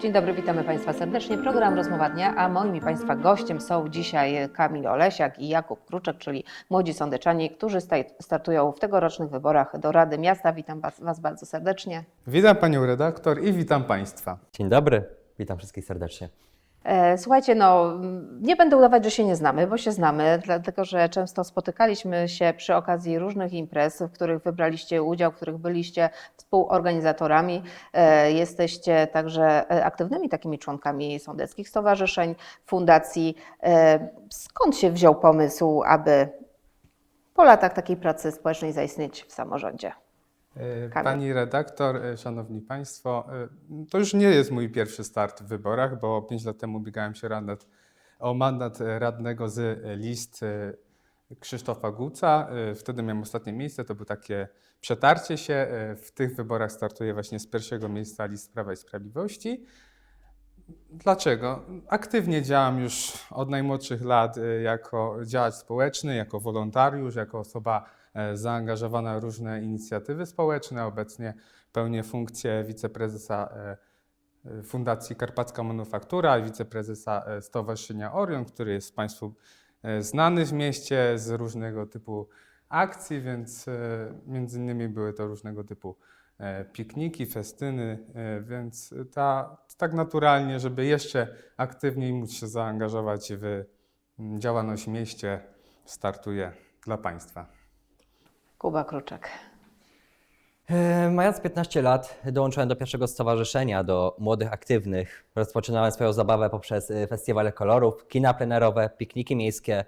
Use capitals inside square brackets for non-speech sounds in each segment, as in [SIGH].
Dzień dobry, witamy Państwa serdecznie. Program Rozmowa Dnia, a moim i Państwa gościem są dzisiaj Kamil Olesiak i Jakub Kruczek, czyli młodzi sądeczani, którzy startują w tegorocznych wyborach do Rady Miasta. Witam Was, was bardzo serdecznie. Witam panią redaktor i witam państwa. Dzień dobry, witam wszystkich serdecznie. E, Słuchajcie, no nie będę udawać, że się nie znamy, bo się znamy, dlatego że często spotykaliśmy się przy okazji różnych imprez, w których wybraliście udział, w których byliście współorganizatorami. E, Jesteście także e, aktywnymi takimi członkami sądeckich stowarzyszeń, fundacji. Skąd się wziął pomysł, aby po latach takiej pracy społecznej zaistnieć w samorządzie? E, Kamil. Pani redaktor, e, szanowni państwo, e, to już nie jest mój pierwszy start w wyborach, bo 5 lat temu biegałem się mandat, o mandat radnego z list Krzysztofa Guca. Wtedy miałem ostatnie miejsce, to było takie przetarcie się. W tych wyborach startuję właśnie z pierwszego miejsca list Prawa i Sprawiedliwości. Dlaczego? Aktywnie działam już od najmłodszych lat jako działacz społeczny, jako wolontariusz, jako osoba zaangażowana w różne inicjatywy społeczne. Obecnie pełnię funkcję wiceprezesa e, e, Fundacji Karpacka Manufaktura, wiceprezesa e, Stowarzyszenia Orion, który jest Państwu e, znany w mieście z różnego typu akcji, więc e, między innymi były to różnego typu e, pikniki, festyny, e, więc ta, tak naturalnie, żeby jeszcze aktywniej móc się zaangażować w działalność w mieście, startuję dla Państwa. Kuba Kruczek. E, Mając 15 lat, dołączyłem do pierwszego stowarzyszenia, do młodych aktywnych. Rozpoczynałem swoją zabawę poprzez e, festiwale kolorów, kina plenerowe, pikniki miejskie.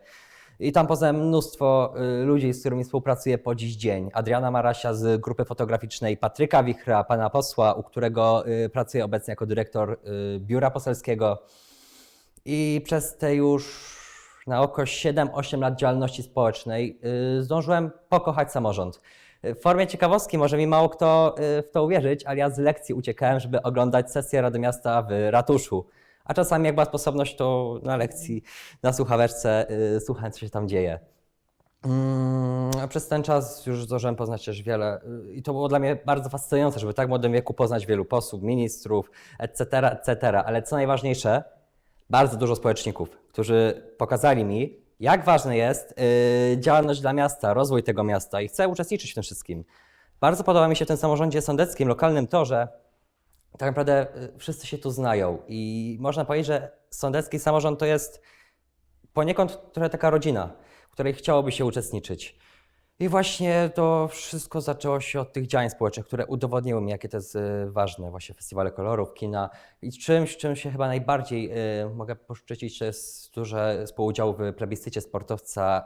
I tam poznałem mnóstwo e, ludzi, z którymi współpracuję po dziś dzień. Adriana Marasia z grupy fotograficznej Patryka Wichra, pana posła, u którego pracuję obecnie jako dyrektor biura poselskiego. I przez te już na oko 7-8 lat działalności społecznej y, zdążyłem pokochać samorząd. Y, W formie ciekawostki może mi mało kto y, w to uwierzyć, ale ja z lekcji uciekałem, żeby oglądać sesję Rady Miasta w ratuszu. A czasami jak była sposobność, to na lekcji, na słuchaweczce słuchałem, co się tam dzieje. Mm, a Przez ten czas już zdążyłem poznać też wiele i to było dla mnie bardzo fascynujące, żeby w tak młodym wieku poznać wielu posłów, ministrów, etc., etc. Ale co najważniejsze, bardzo dużo społeczników, którzy pokazali mi, jak ważna jest y, działalność dla miasta, rozwój tego miasta i chcę uczestniczyć w tym wszystkim. Bardzo podoba mi się w tym samorządzie sądeckim, lokalnym to, że tak naprawdę y, wszyscy się tu znają i można powiedzieć, że sądecki samorząd to jest poniekąd trochę taka rodzina, w której chciałoby się uczestniczyć. I właśnie to wszystko zaczęło się od tych działań społecznych, które udowodniły mi, jakie to jest y, ważne. Właśnie festiwale kolorów, kina. I czymś, czym się chyba najbardziej y, mogę poszczycić, to jest duże współudział w plebiscycie sportowca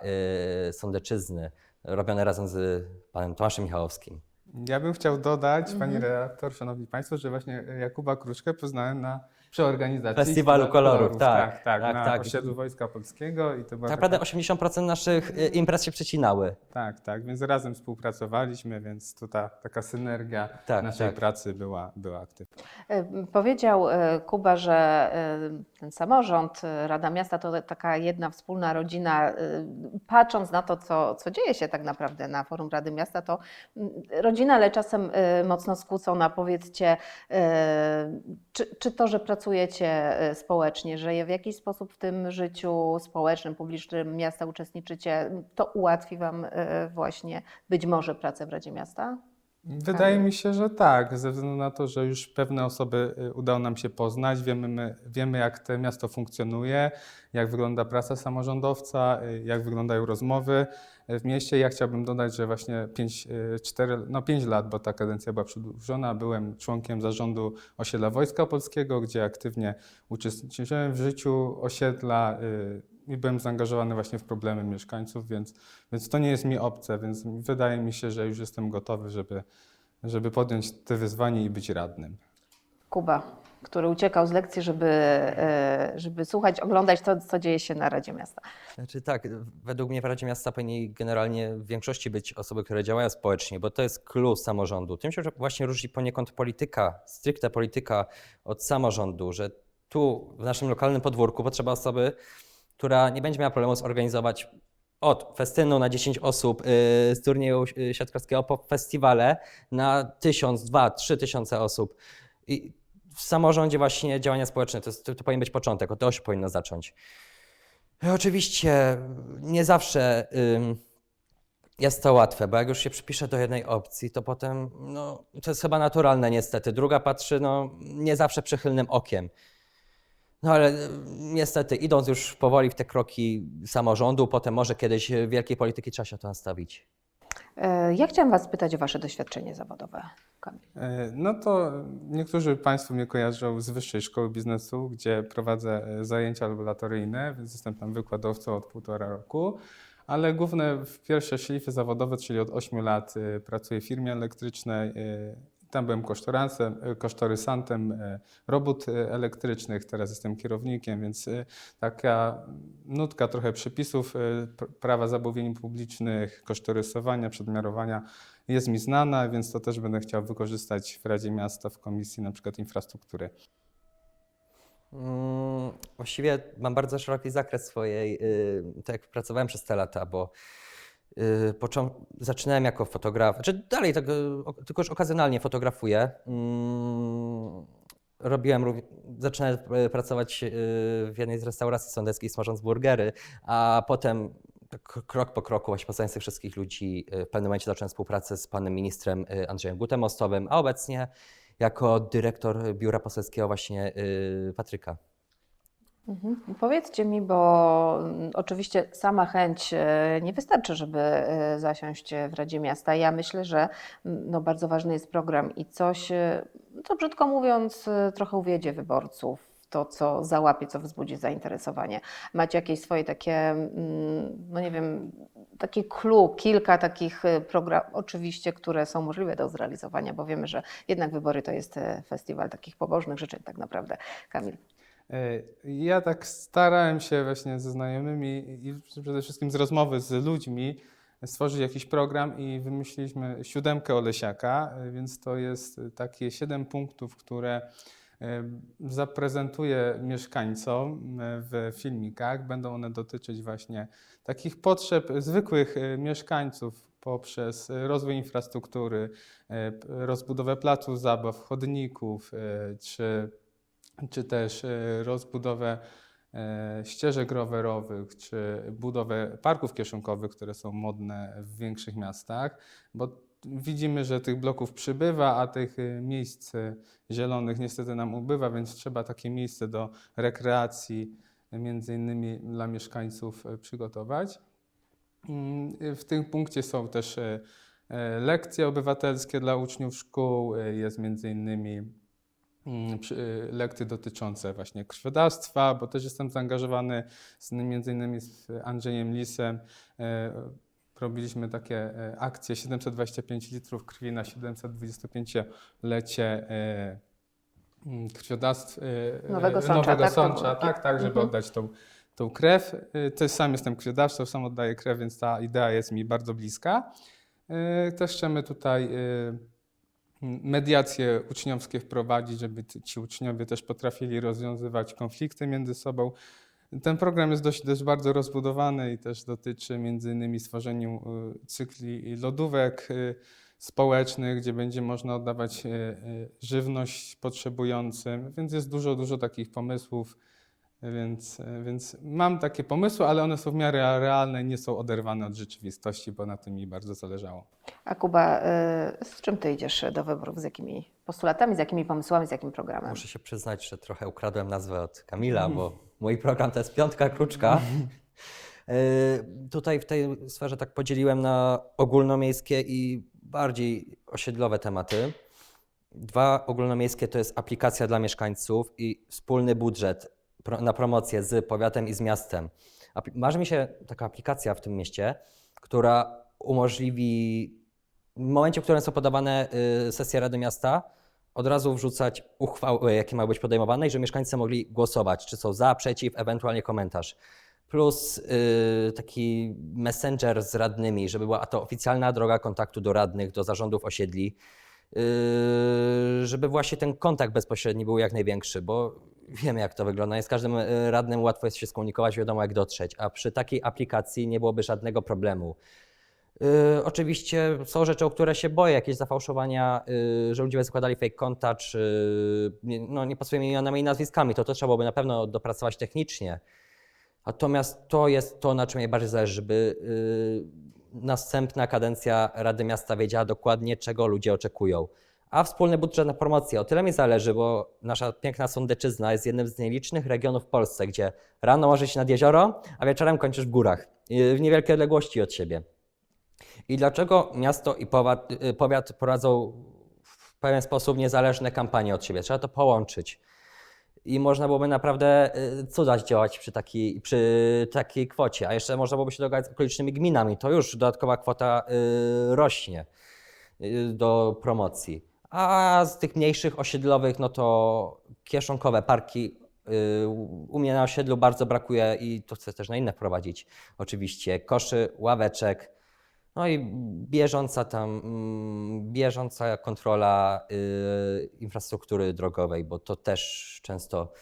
y, Sądeczyzny, robione razem z panem Tomaszem Michałowskim. Ja bym chciał dodać, Mhm. Pani redaktor, Szanowni Państwo, że właśnie Jakuba Kruczkę poznałem na przy organizacji Festiwalu Kolorów, tak, tak, tak, tak, na tak. osiedlu Wojska Polskiego i to była Tak naprawdę taka, 80% naszych y, imprez się przecinały. tak, tak, więc razem współpracowaliśmy, więc to ta, taka synergia Tak, naszej tak. pracy była, była aktywna. E, Powiedział e, Kuba, że e, ten samorząd, Rada Miasta to taka jedna wspólna rodzina. Patrząc na to, co, co dzieje się tak naprawdę na forum Rady Miasta, to rodzina, ale czasem mocno skłócona. Powiedzcie, czy, czy to, że pracujecie e, społecznie, że w jakiś sposób w tym życiu społecznym, publicznym miasta uczestniczycie, to ułatwi Wam e, właśnie być może pracę w Radzie Miasta? Wydaje mi się, że tak, ze względu na to, że już pewne osoby y, udało nam się poznać, wiemy, my, wiemy jak to miasto funkcjonuje, jak wygląda praca samorządowca, y, jak wyglądają rozmowy y, w mieście. Ja chciałbym dodać, że właśnie 5, 4, no 5 lat, bo ta kadencja była przedłużona, byłem członkiem zarządu osiedla Wojska Polskiego, gdzie aktywnie uczestniczyłem w życiu osiedla i byłem zaangażowany właśnie w problemy mieszkańców, więc, więc to nie jest mi obce, więc wydaje mi się, że już jestem gotowy, żeby, żeby podjąć te wyzwanie i być radnym. Kuba, który uciekał z lekcji, żeby, e, żeby słuchać, oglądać to, co dzieje się na Radzie Miasta. Znaczy tak, według mnie w Radzie Miasta powinni generalnie w większości być osoby, które działają społecznie, bo to jest klucz samorządu. Tym się właśnie różni poniekąd polityka, stricte polityka od samorządu, że tu w naszym lokalnym podwórku potrzeba osoby, która nie będzie miała problemu zorganizować od festynu na 10 osób yy, z turnieju yy, siatkarskiego po festiwale na 1000, 2, 3 tysiące osób. I w samorządzie właśnie działania społeczne to, to, to powinien być początek, od tego się powinno zacząć. E, Oczywiście nie zawsze jest to łatwe, bo jak już się przypisze do jednej opcji, to potem no, to jest chyba naturalne niestety. Druga patrzy no, nie zawsze przychylnym okiem. No ale y, niestety, idąc już powoli w te kroki samorządu, potem może kiedyś y, wielkiej polityki trzeba się to nastawić. E, Ja chciałam Was spytać o Wasze doświadczenie zawodowe, Kamil. E, No to niektórzy Państwo mnie kojarzą z Wyższej Szkoły Biznesu, gdzie prowadzę e, zajęcia laboratoryjne, więc jestem tam wykładowcą od półtora roku. Ale główne w pierwsze szlify zawodowe, czyli od 8 lat e, pracuję w firmie elektrycznej. Tam byłem e, kosztorysantem e, robót e, elektrycznych, teraz jestem kierownikiem, więc taka nutka trochę przepisów pr- prawa zamówień publicznych, kosztorysowania, przedmiarowania jest mi znana, więc to też będę chciał wykorzystać w Radzie Miasta, w Komisji na przykład Infrastruktury. Mm, Właściwie mam bardzo szeroki zakres swojej, y, tak jak pracowałem przez te lata, bo zaczynałem jako fotograf, czy dalej tak, y, tylko już okazjonalnie fotografuję. Mm, Robiłem, zaczynałem y, pracować y, w jednej z restauracji sądeckich smażąc burgery, a potem tak krok po kroku, właśnie poznając tych wszystkich ludzi, y, w pewnym momencie zacząłem współpracę z panem ministrem y, Andrzejem Gutemostowym, a obecnie jako dyrektor biura poselskiego właśnie y, Patryka. Mhm. Powiedzcie mi, bo mm, oczywiście sama chęć e, nie wystarczy, żeby e, zasiąść w Radzie Miasta. Ja myślę, że mm, no, bardzo ważny jest program i coś, e, co brzydko mówiąc, e, trochę uwiedzie wyborców. To, co załapie, co wzbudzi zainteresowanie. Macie jakieś swoje takie, mm, no nie wiem, takie clue, kilka takich programów, oczywiście, które są możliwe do zrealizowania, bo wiemy, że jednak wybory to jest e, festiwal takich pobożnych życzeń tak naprawdę. Kamil. E, Ja tak starałem się właśnie ze znajomymi i przede wszystkim z rozmowy z ludźmi stworzyć jakiś program i wymyśliliśmy siódemkę Olesiaka, e, więc to jest takie siedem punktów, które e, zaprezentuję mieszkańcom w filmikach. Będą one dotyczyć właśnie takich potrzeb zwykłych mieszkańców poprzez rozwój infrastruktury, rozbudowę placów zabaw, chodników, czy czy też e, rozbudowę e, ścieżek rowerowych, czy budowę parków kieszonkowych, które są modne w większych miastach, bo widzimy, że tych bloków przybywa, a tych e, miejsc zielonych niestety nam ubywa, więc trzeba takie miejsce do rekreacji między innymi dla mieszkańców przygotować. Mm, W tym punkcie są też lekcje obywatelskie dla uczniów szkół, jest między innymi mm, y, lekcje dotyczące właśnie krwiodawstwa, bo też jestem zaangażowany z, między innymi z Andrzejem Lisem. e, Robiliśmy takie e, akcje 725 litrów krwi na 725-lecie e, mm, krwiodawstw Nowego Sącza, Nowego tak? Sącza, było- tak, tak, żeby Mhm. oddać tą, tą krew. Też sam jestem krwiodawcą, sam oddaję krew, więc ta idea jest mi bardzo bliska. Też chcemy tutaj mediacje uczniowskie wprowadzić, żeby ci uczniowie też potrafili rozwiązywać konflikty między sobą. Ten program jest dość, dość bardzo rozbudowany i też dotyczy między innymi stworzenia y, cykli lodówek y, społecznych, gdzie będzie można oddawać y, żywność potrzebującym, więc jest dużo, dużo takich pomysłów. Więc, więc mam takie pomysły, ale one są w miarę realne, nie są oderwane od rzeczywistości, bo na tym mi bardzo zależało. A Kuba, y, z czym ty idziesz do wyborów? Z jakimi postulatami, z jakimi pomysłami, z jakim programem? Muszę się przyznać, że trochę ukradłem nazwę od Kamila, bo mój program to jest Piątka Kruczka. Y, Tutaj w tej sferze tak podzieliłem na ogólnomiejskie i bardziej osiedlowe tematy. Dwa ogólnomiejskie to jest aplikacja dla mieszkańców i wspólny budżet na promocję z powiatem i z miastem. Marzy mi się taka aplikacja w tym mieście, która umożliwi w momencie, w którym są podawane y, sesje Rady Miasta, od razu wrzucać uchwały, jakie mają być podejmowane i żeby mieszkańcy mogli głosować, czy są za, przeciw, ewentualnie komentarz. Plus y, taki messenger z radnymi, żeby była to oficjalna droga kontaktu do radnych, do zarządów osiedli, y, żeby właśnie ten kontakt bezpośredni był jak największy, bo wiemy jak to wygląda. Z każdym y, radnym łatwo jest się skomunikować, wiadomo jak dotrzeć, a przy takiej aplikacji nie byłoby żadnego problemu. Y, oczywiście są rzeczy, o które się boję, jakieś zafałszowania, y, że ludzie zakładali fake konta, czy nie, no, nie pasuje imionami i nazwiskami. To to trzeba byłoby na pewno dopracować technicznie. Natomiast to jest to, na czym najbardziej zależy, żeby y, następna kadencja Rady Miasta wiedziała dokładnie, czego ludzie oczekują. A wspólny budżet na promocję o tyle mi zależy, bo nasza piękna Sądeczyzna jest jednym z nielicznych regionów w Polsce, gdzie rano możesz iść nad jezioro, a wieczorem kończysz w górach, w niewielkiej odległości od siebie. I dlaczego miasto i powiat, y, powiat prowadzą w pewien sposób niezależne kampanie od siebie? Trzeba to połączyć. I można byłoby naprawdę y, cuda działać przy takiej, przy takiej kwocie. A jeszcze można byłoby się dogadać z okolicznymi gminami. To już dodatkowa kwota y, rośnie do promocji. A z tych mniejszych osiedlowych, no to kieszonkowe parki y, u mnie na osiedlu bardzo brakuje i to chcę też na inne wprowadzić. Oczywiście koszy, ławeczek, no i bieżąca tam, mm, bieżąca kontrola y, infrastruktury drogowej, bo to też często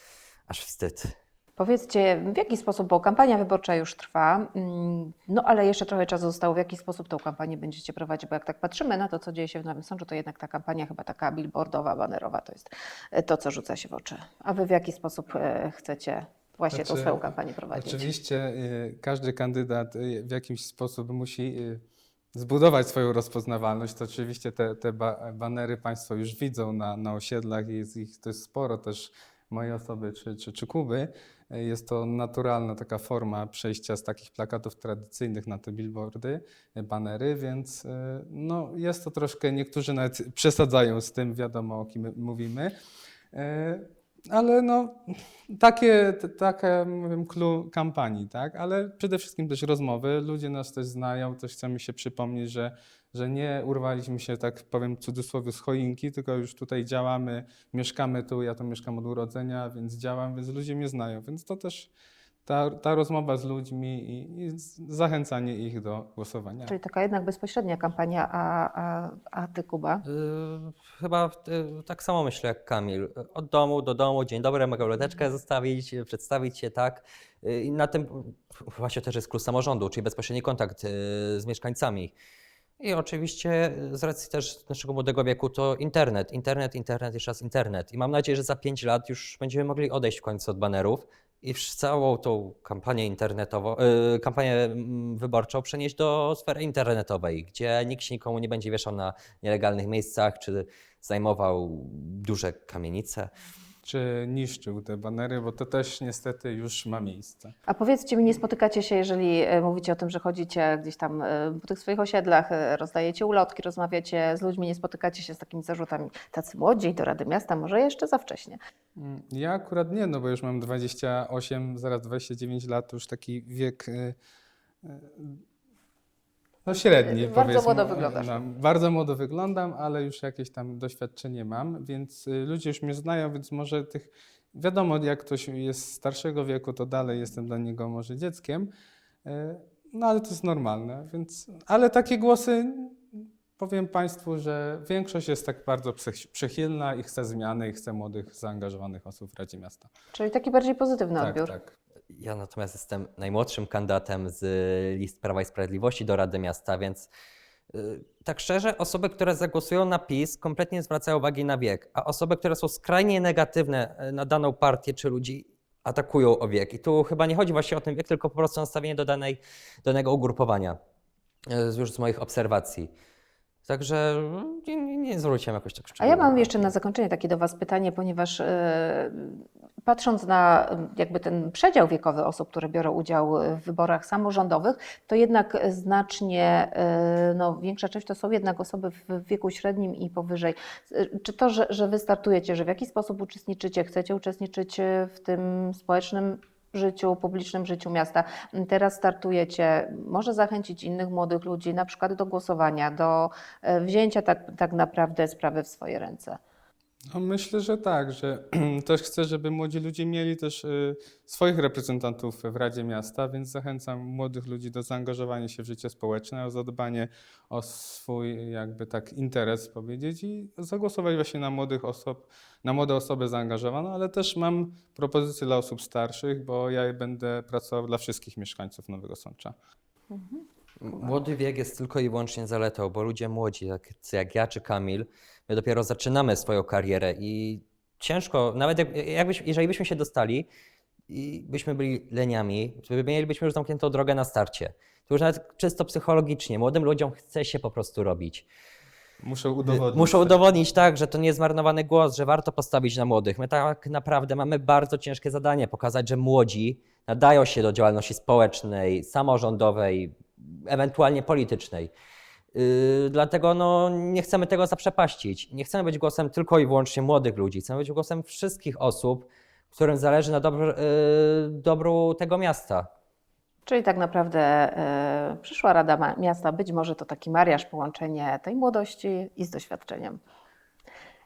aż wstyd. Powiedzcie, w jaki sposób, bo kampania wyborcza już trwa, mm, no ale jeszcze trochę czasu zostało, w jaki sposób tą kampanię będziecie prowadzić, bo jak tak patrzymy na to, co dzieje się w Nowym Sączu, to jednak ta kampania chyba taka billboardowa, banerowa to jest e, to, co rzuca się w oczy. A wy w jaki sposób e, chcecie właśnie tą Znaczy, swoją kampanię prowadzić? Oczywiście y, każdy kandydat w jakiś sposób musi zbudować swoją rozpoznawalność. To oczywiście te, te ba banery Państwo już widzą na, na osiedlach jest ich dość sporo też mojej osoby czy, czy, czy Kuby. Y, Jest to naturalna taka forma przejścia z takich plakatów tradycyjnych na te billboardy, y, banery, więc y, no, jest to troszkę, niektórzy nawet przesadzają z tym, wiadomo o kim mówimy. Ale no, takie, takie mówię, clue kampanii, tak? Ale przede wszystkim też rozmowy. Ludzie nas też znają, też chcemy się przypomnieć, że, że nie urwaliśmy się, tak powiem w cudzysłowie, z choinki, tylko już tutaj działamy, mieszkamy tu, ja tu mieszkam od urodzenia, więc działam, więc ludzie mnie znają. Więc to też ta, ta rozmowa z ludźmi i, i zachęcanie ich do głosowania. Czyli taka jednak bezpośrednia kampania, a, a, a ty, Kuba? Y, Chyba y, tak samo myślę jak Kamil. Od domu do domu, dzień dobry, mogę uloteczkę zostawić, y, przedstawić się, tak. Y, I na tym właśnie też jest klucz samorządu, czyli bezpośredni kontakt y, z mieszkańcami. I oczywiście y, z racji też naszego młodego wieku to internet, internet, internet, jeszcze raz internet. I mam nadzieję, że za 5 lat już będziemy mogli odejść w końcu od banerów i całą tą kampanię internetową, y, kampanię mm, wyborczą przenieść do sfery internetowej, gdzie nikt się nikomu nie będzie wieszał na nielegalnych miejscach, czy zajmował duże kamienice. Czy niszczył te banery, bo to też niestety już ma miejsce. A powiedzcie mi, nie spotykacie się, jeżeli e, mówicie o tym, że chodzicie gdzieś tam e, po tych swoich osiedlach, e, rozdajecie ulotki, rozmawiacie z ludźmi, nie spotykacie się z takimi zarzutami, tacy młodzi do Rady Miasta, może jeszcze za wcześnie. Mm, Ja akurat nie, no bo już mam 28, zaraz 29 lat, już taki wiek no średni Bardzo młodo wyglądasz. No, bardzo młodo wyglądam, ale już jakieś tam doświadczenie mam, więc y, ludzie już mnie znają, więc może tych, wiadomo jak ktoś jest starszego wieku, to dalej jestem dla niego może dzieckiem, y, no ale to jest normalne, więc, ale takie głosy Powiem Państwu, że większość jest tak bardzo przychylna i chce zmiany, i chce młodych, zaangażowanych osób w Radzie Miasta. Czyli taki bardziej pozytywny Tak, odbiór. tak. Ja natomiast jestem najmłodszym kandydatem z list Prawa i Sprawiedliwości do Rady Miasta, więc y, tak szczerze, osoby, które zagłosują na PiS, kompletnie nie zwracają uwagi na wiek, a osoby, które są skrajnie negatywne y, na daną partię czy ludzi, atakują o wiek. I tu chyba nie chodzi właśnie o ten wiek, tylko po prostu nastawienie do danej, danego ugrupowania, y, już z moich obserwacji. Także y, nie, nie, nie zwróciłem jakoś tak A szczególnie ja mam jeszcze na zakończenie takie do Was pytanie, ponieważ e, patrząc na e, jakby ten przedział wiekowy osób, które biorą udział w wyborach samorządowych, to jednak znacznie e, no, większa część to są jednak osoby w wieku średnim i powyżej. E, Czy to, że, że Wy startujecie, że w jaki sposób uczestniczycie, chcecie uczestniczyć w tym społecznym życiu, publicznym życiu miasta. Teraz startujecie, może zachęcić innych młodych ludzi na przykład do głosowania, do wzięcia tak, tak naprawdę sprawy w swoje ręce. No myślę, że tak, że [CLEARS THROAT] też chcę, żeby młodzi ludzie mieli też y, swoich reprezentantów w Radzie Miasta, więc zachęcam młodych ludzi do zaangażowania się w życie społeczne, o zadbanie o swój jakby tak interes powiedzieć i zagłosować właśnie na młodych osób, na młode osoby zaangażowane, ale też mam propozycje dla osób starszych, bo ja będę pracował dla wszystkich mieszkańców Nowego Sącza. Młody wiek jest tylko i wyłącznie zaletą, bo ludzie młodzi, tak jak ja czy Kamil, my dopiero zaczynamy swoją karierę i ciężko, nawet jak, jakbyś, jeżeli byśmy się dostali i byśmy byli leniami, to mielibyśmy już zamkniętą drogę na starcie. To już nawet czysto psychologicznie, młodym ludziom chce się po prostu robić. Muszę udowodnić. Muszą udowodnić tak, że to nie jest zmarnowany głos, że warto postawić na młodych. My tak naprawdę mamy bardzo ciężkie zadanie pokazać, że młodzi nadają się do działalności społecznej, samorządowej, ewentualnie politycznej. Yy, dlatego no, nie chcemy tego zaprzepaścić. Nie chcemy być głosem tylko i wyłącznie młodych ludzi. Chcemy być głosem wszystkich osób, którym zależy na dobr, yy, dobru tego miasta. Czyli tak naprawdę e, przyszła Rada Miasta, być może to taki mariaż, połączenie tej młodości i z doświadczeniem.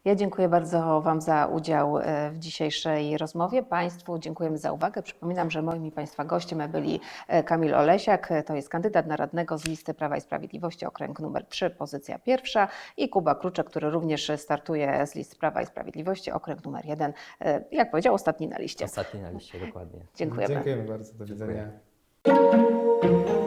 Ja dziękuję bardzo Wam za udział e, w dzisiejszej rozmowie. Państwu dziękujemy za uwagę. Przypominam, że moimi Państwa gościem byli e, Kamil Olesiak, e, to jest kandydat na radnego z listy Prawa i Sprawiedliwości, okręg numer 3, pozycja pierwsza i Kuba Kruczek, który również startuje z listy Prawa i Sprawiedliwości, okręg numer 1, jak powiedział, ostatni na liście. Ostatni na liście, dokładnie. Dziękujemy. Dziękujemy bardzo. Do Dziękuję. widzenia.